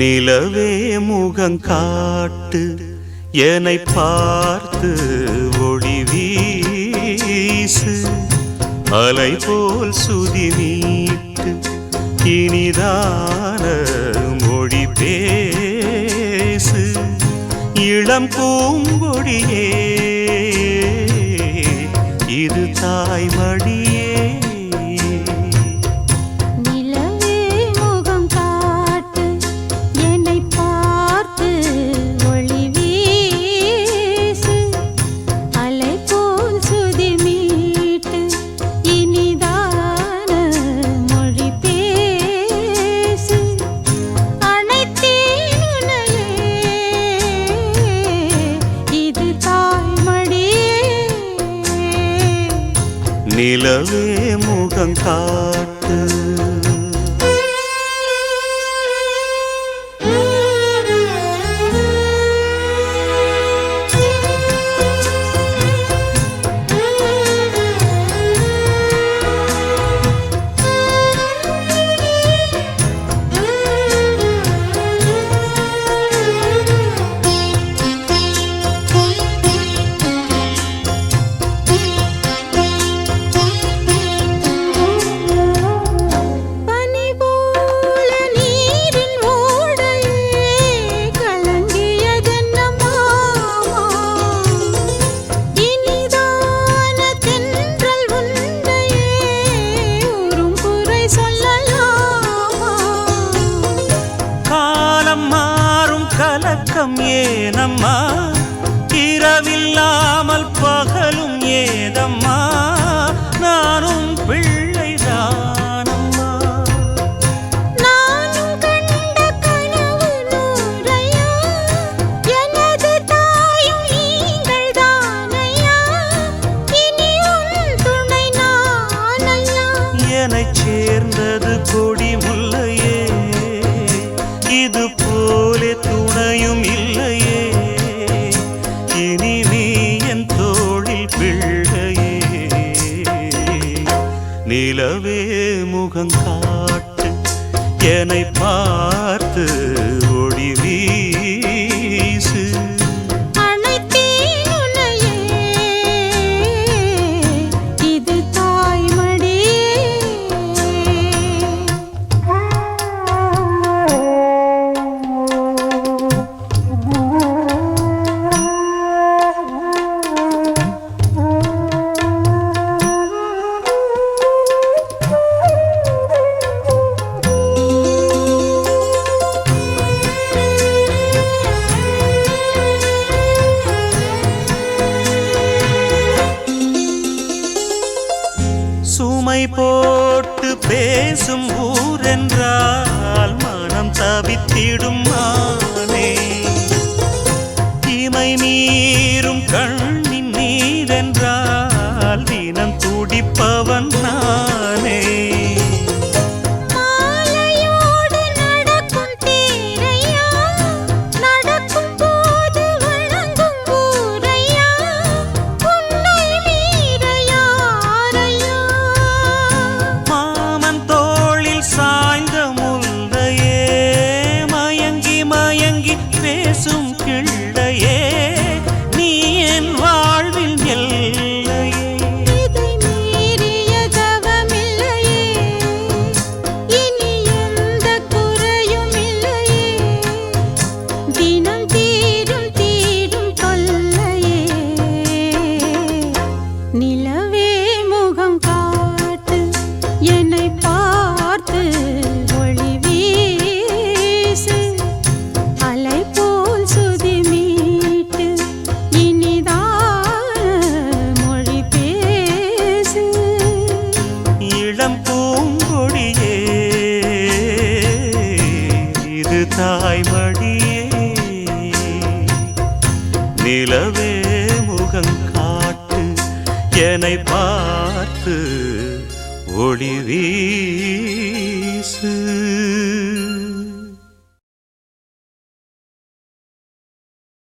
நிலவே முகம் காட்டு என்னை பார்த்து ஒளி வீசு. அலை போல் சுதி நீட்டு இனிதான மொழி பேசு. இளம் பூங்கொடியே நிலவே முகங்காட்டு பனி கலக்கம் ஏனம்மா? இரவில்லாமல் பகலும் ஏதம்மா? நானும் நானையா எனச் சேர்ந்தது கொடி முல்லையே. இது போலே துணையும் இல்லையே. இனி நீ என் தோழில் பிள்ளையே. நிலவே முகங்காட்டு என்னை பார் ஊரென்றால் மனம் தவித்திடும் மானே. இமை மீறும் கண்ணின் நீரென்றால் தினம் துடிப்பவன் இது தாய்மடியே. நிலவே முகம் காட்டு என்னை பார்த்து ஒளி வீசு.